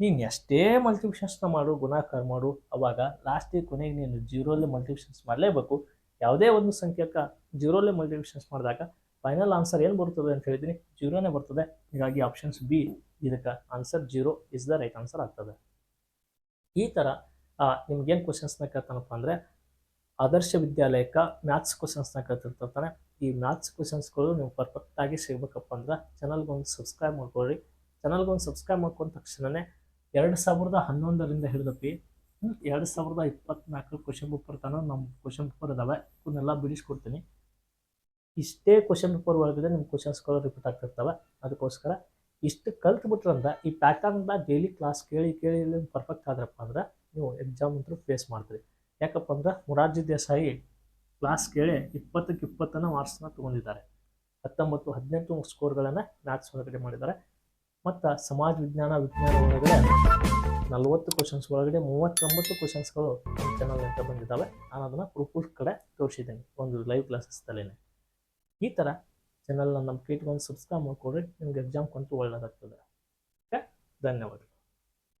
ನೀನು ಎಷ್ಟೇ ಮಲ್ಟಿಪ್ಲಿಕೇಶನ್ಸ್ನ ಮಾಡು, ಗುಣಾಕಾರ ಮಾಡು, ಅವಾಗ ಲಾಸ್ಟಿಗೆ ಕೊನೆಗೆ ನೀನು ಜೀರೋಲ್ಲೇ ಮಲ್ಟಿಪ್ಲಿಕೇಶನ್ಸ್ ಮಾಡಲೇಬೇಕು. ಯಾವುದೇ ಒಂದು ಸಂಖ್ಯೆಕ ಜೀರೋಲ್ಲೇ ಮಲ್ಟಿಪ್ಲಿಕೇಶನ್ಸ್ ಮಾಡಿದಾಗ ಫೈನಲ್ ಆನ್ಸರ್ ಏನು ಬರ್ತದೆ ಅಂತ ಹೇಳಿದ್ದೀನಿ ಜೀರೋನೇ ಬರ್ತದೆ. ಹೀಗಾಗಿ ಆಪ್ಷನ್ಸ್ ಬಿ ಇದಕ್ಕೆ answer zero is the right answer ಆಗ್ತದೆ. ಈ ಥರ ನಿಮ್ಗೇನು ಕ್ವಶನ್ಸ್ನ ಕೇಳ್ತಾನಪ್ಪ ಅಂದರೆ, ಆದರ್ಶ ವಿದ್ಯಾಲಯಕ್ಕೆ ಮ್ಯಾಥ್ಸ್ ಕ್ವಶನ್ಸ್ನ ಕೇಳ್ತಿರ್ತಾನೆ. ಈ ಮ್ಯಾಥ್ಸ್ ಕ್ವಶನ್ಸ್ಗಳು ನೀವು ಪರ್ಫೆಕ್ಟಾಗಿ ಸಿಗ್ಬೇಕಪ್ಪ ಅಂದ್ರೆ ಚಾನಲ್ಗೊಂದು ಸಬ್ಸ್ಕ್ರೈಬ್ ಮಾಡ್ಕೊಳ್ಳಿ. ಚಾನಲ್ಗೊಂದು ಸಬ್ಸ್ಕ್ರೈಬ್ ಮಾಡ್ಕೊಂಡ ತಕ್ಷಣವೇ ಎರಡು ಸಾವಿರದ ಹನ್ನೊಂದರಿಂದ ಹಿಡಿದಪ್ಪಿ ಎರಡು ಸಾವಿರದ ಇಪ್ಪತ್ನಾಲ್ಕು ಕ್ವಶನ್ ಪೇಪರ್ ತನಕ ನಮ್ಮ ಕ್ವಶನ್ ಪೇಪರ್ ಇದಾವೆ. ಇವನ್ನೆಲ್ಲ ಬಿಡಿಸ್ಕೊಡ್ತೀನಿ. ಇಷ್ಟೇ ಕ್ವಶನ್ ಪೇಪರ್ ಒಳಗಡೆ ನಿಮ್ಮ ಕ್ವಶನ್ಸ್ಗಳು ರಿಪೀಟ್ ಆಗ್ತಿರ್ತವೆ. ಅದಕ್ಕೋಸ್ಕರ ಇಷ್ಟು ಕಲ್ತ್ಬಿಟ್ರಂದ್ರೆ ಈ ಪ್ಯಾಟರ್ನ್ದ ಡೈಲಿ ಕ್ಲಾಸ್ ಕೇಳಿ ಕೇಳಿ ಪರ್ಫೆಕ್ಟ್ ಆದ್ರಪ್ಪ ಅಂದ್ರೆ ನೀವು ಎಕ್ಸಾಮ್ ಅಂತೂ ಫೇಸ್ ಮಾಡ್ತೀರಿ. ಯಾಕಪ್ಪ ಅಂದ್ರೆ ಮೊರಾರ್ಜಿ ದೇಸಾಯಿ ಕ್ಲಾಸ್ ಕೇಳಿ ಇಪ್ಪತ್ತಕ್ಕೆ ಇಪ್ಪತ್ತನ ಮಾರ್ಕ್ಸ್ನ ತೊಗೊಂಡಿದ್ದಾರೆ. ಹತ್ತೊಂಬತ್ತು, ಹದಿನೆಂಟು ಸ್ಕೋರ್ಗಳನ್ನು ಮ್ಯಾಥ್ಸ್ ಒಳಗಡೆ ಮಾಡಿದ್ದಾರೆ. ಮತ್ತು ಸಮಾಜ ವಿಜ್ಞಾನ ವಿಜ್ಞಾನ ಒಳಗಡೆ ನಲವತ್ತು ಕ್ವಶನ್ಸ್ ಒಳಗಡೆ ಮೂವತ್ತೊಂಬತ್ತು ಕ್ವಶನ್ಸ್ಗಳು ಚಾನಲ್ ಅಂತ ಬಂದಿದ್ದಾವೆ. ನಾನು ಅದನ್ನು ಪ್ರೂಫ್ ಕಡೆ ತೋರಿಸಿದ್ದೀನಿ. ಒಂದು ಲೈವ್ ಕ್ಲಾಸಸ್ದಲ್ಲೇ ಈ ಥರ ಚಾನಲ್ನ ನಮ್ಮ ಒಂದು ಸಬ್ಸ್ಕ್ರೈಬ್ ಮಾಡಿಕೊಡ್ರಿ ನಿಮ್ಗೆ ಎಕ್ಸಾಮ್ ಕಂತು ಒಳ್ಳೆಯದಾಗ್ತದೆ ಓಕೆ ಧನ್ಯವಾದ